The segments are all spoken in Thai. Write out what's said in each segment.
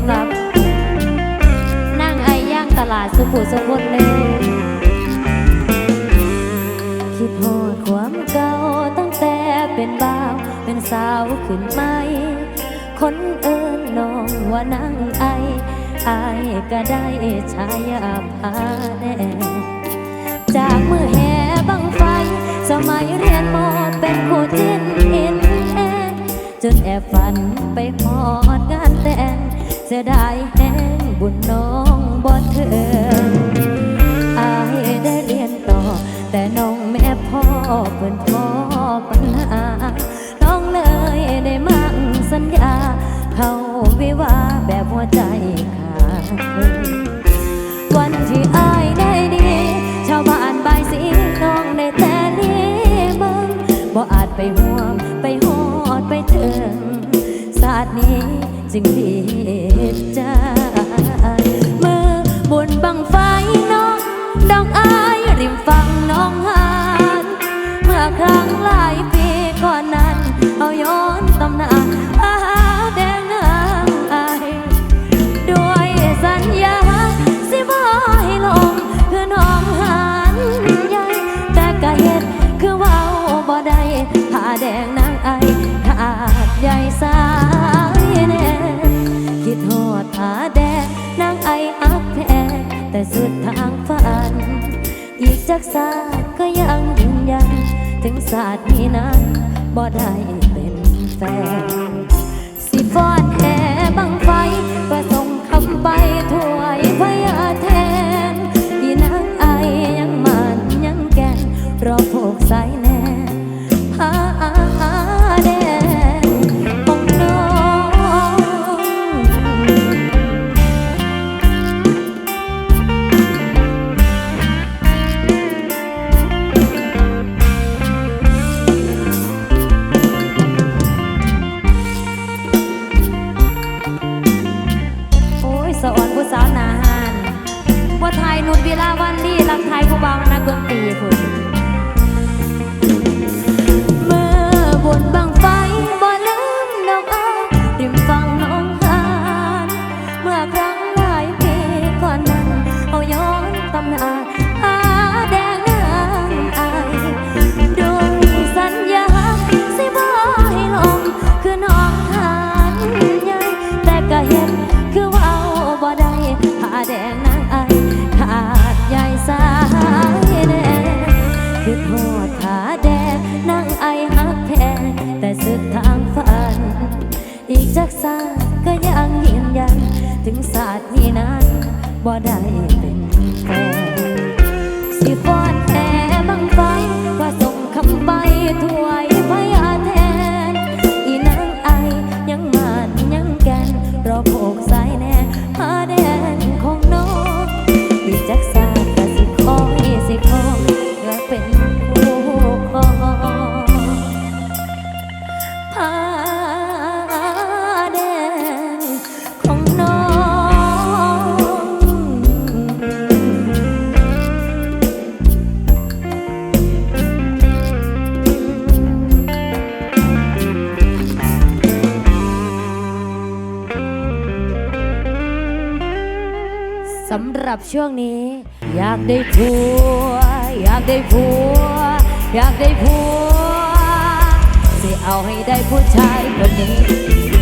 ำหรับนางไอย่าง ตลาดสุขุสุคนเลย คิดโหดความเก่าตั้งแต่เป็นบ่าว เป็นสาวขึ้นไหม คนเอิญน้องว่านางไออายก็ได้ชายาพาแน่จากมือแห่บังไฟ สมัยเรียนมอเป็นคู่จิ้นอินแอจนแอบฝันไปหอดงานแต่ง เสียดายแห้งบุญน้องบ่เถิงอายได้เรียนต่อ แต่น้องแม่พ่อเพิ่นพ่อปัญหาน้องเลยได้มั่งสัญญา เขาวิวาแบบหัวใจขาดวันที่อายได้ดี ชาวบ้านบายสีน้องได้แต่เลี้ยงบังบ่อาจไปห่วงไปหอดไปเถึง ตร์นี้จึงดีใจเมื่อบุญบังไฟน้องดองอายริมฟังน้องหานเมื่อครั้งหลายปีก่อนนั้น เอาย้อนตำนานอาแดงนางไอายด้วยสัญญาสิบ่ให้ลงคือน้องหันใหญ่แต่ก็เฮ็ดคือเว้าบ่ได้ผ้าแดงนางไอขาดใหญ่สา แต่สุดทางฝัน อีกจักศาสตร์ก็ยังยืนยัน ถึงศาสตร์นี้นั้นบ่ได้เป็นแฟน ไทยนุดเวลาวันดีรักไทยผู้เบานักดนตรีพุ่นเมื่อบนบัง สิฟ้ ช่วงนี้ อยากได้ผัว อยากได้ผัว อยากได้ผัวสิเอาให้ได้ผู้ชายคนนี้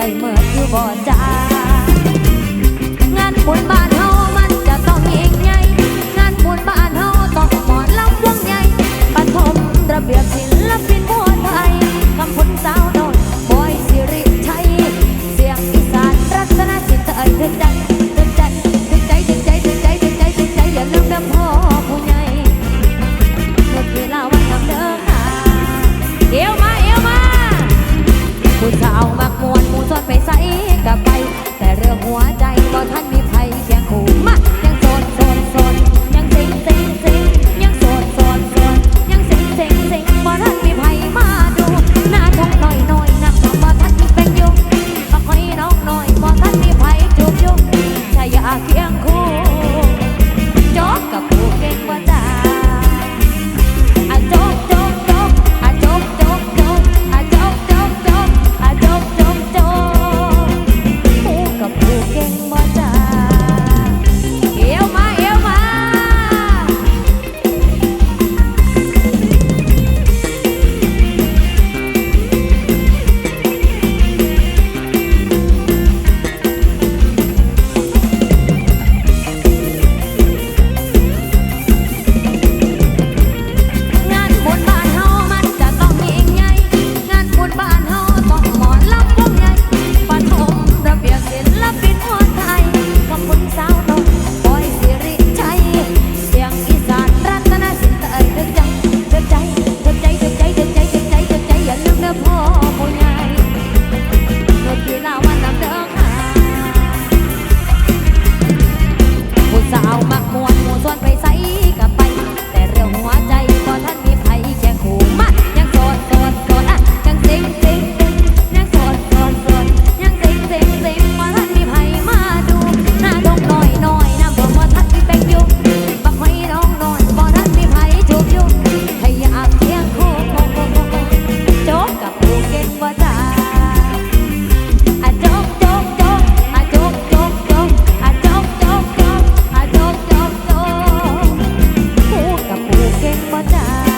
ได้เมื่ออยู่บ่จ้างานบุญบ้านเฮามันจะต้องยิ่งใหญ่งานบุญบ้านเฮาต้องหมอนลำวงใหญ่ปฐมระเบียบศิลปิน ไปใสกลับไป แต่เรื่องหัวใจก็ท่านมี acordar.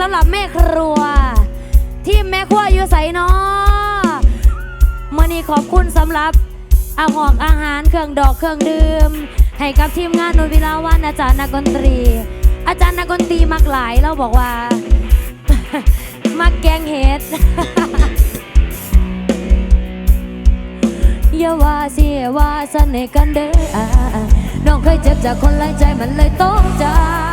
สำหรับแม่ครัว ที่แม่ครัวอยู่ใส่นอมื่อนี้ขอบคุณสำหรับอาหอกอาหารเครื่องดอกเครื่องดื่ม ให้กับทีมงานนุนวิลาวันอาจารย์นักดนตรี อาจารย์นักดนตรีมากหลายเราบอกว่า มักแกงเห็ดอย่าว่าเสียว่าสนิทกันเด้อน้องเคยเจ็บจากคนไร้ใจมันเลยต้องจาก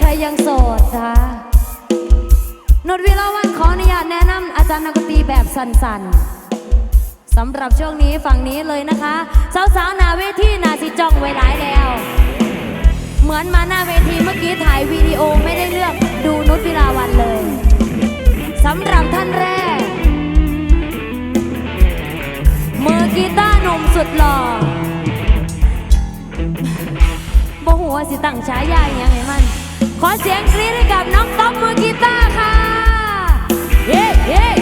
ใครยังโสดคะนดวีลาวันขออนุญาตแนะนำอาจารย์นักดนตรีแบบสันๆสำหรับช่วงนี้ฝั่งนี้เลยนะคะ สาวๆหนาเวทีนาซิจ้องไว้หลายแล้ว เหมือนมาหน้าเวทีเมื่อกี้ถ่ายวีดีโอไม่ได้เลือกดูนุชวิลาวันเลยสำหรับท่านแรก มือกีตาร์หนุ่มสุดหล่อบ่หัวสิตั้งฉายาอยังไงมัน ขอเสียงกรี๊ดให้กับน้องต๊อบมือกีตาร์ค่ะ เย้เย้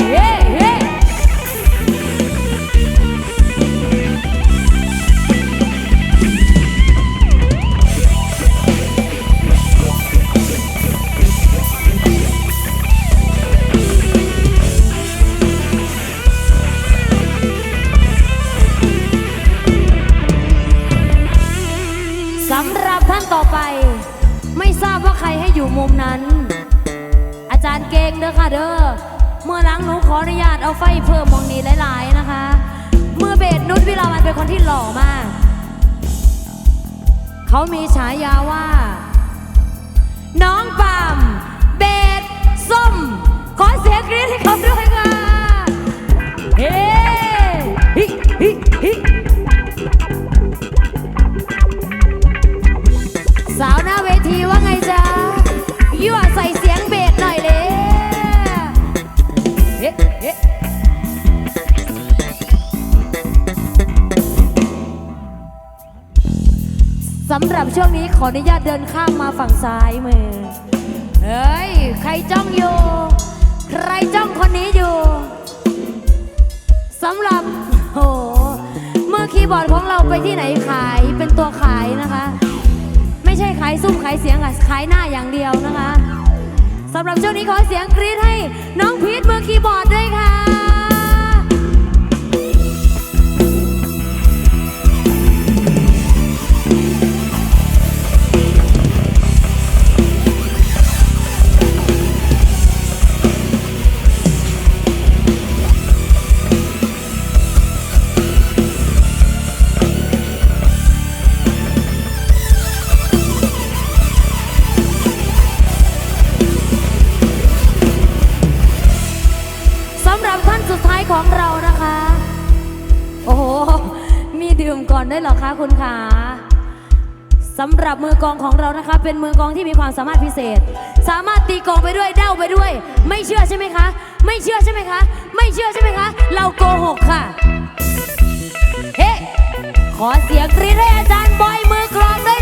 เขามีฉายาว่า น้องปามเบดส้ม ขอเสียงกรี๊ดให้เขาด้วยค่ะเฮ้ฮิฮิฮิำหรับช่วงนี้ขออนุญาตเดินข้ามมาฝั่งซ้ายมือ เฮ้ย ใครจ้องอยู่ ใครจ้องคนนี้อยู่สำหรับโหเมื่อคีย์บอร์ดของเราไปที่ไหนขายเป็นตัวขายนะคะ ไม่ใช่ขายซุ้มขายเสียงอะขายหน้าอย่างเดียวนะคะสำหรับช่วงนี้ขอเสียงกรี๊ดให้น้องพีทมือคีย์บอร์ดด้วยค่ะ หรอคะคุณขาสำหรับมือกองของเรานะคะ เป็นมือกองที่มีความสามารถพิเศษ สามารถตีกองไปด้วยเด้าไปด้วย ไม่เชื่อใช่ไหมคะ ไม่เชื่อใช่ไหมคะ ไม่เชื่อใช่ไหมคะ เราโกหกค่ะเฮ้ขอเสียงกรี๊ดให้อาจารย์บอยมือกลองด้วย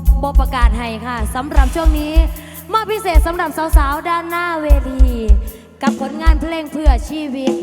บบบบประกาศให้ค่ะสำหรับช่วงนี้มอบพิเศษสำหรับสาวๆ ด้านหน้าเวที กับผลงานเพลงเพื่อชีวิต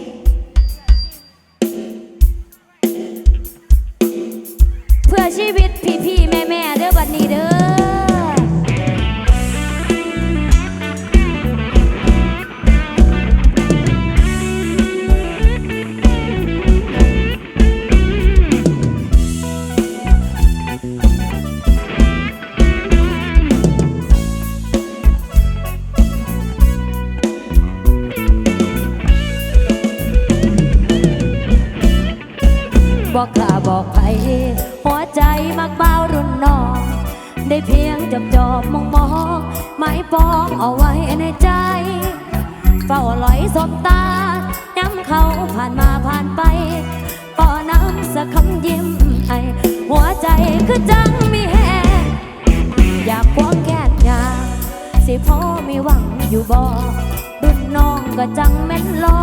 รอ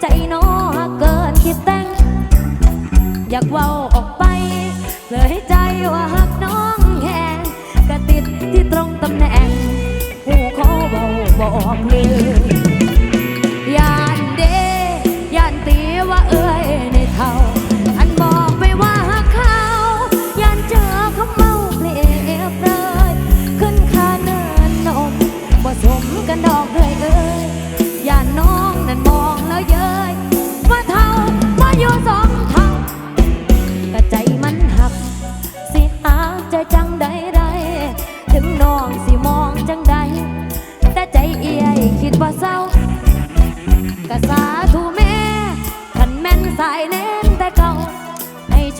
ใจน้อหักเกินคิดแต่ง อยากเว้าออกไป เลยใจว่าหักน้องแหงกระติดที่ตรงตำแหน่งหูเขาเบาบอกเลย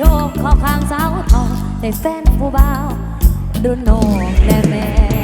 ชคเข้าข้างสาวทองใด้แฟนผู้บ่าว รุ่นน้องและแม่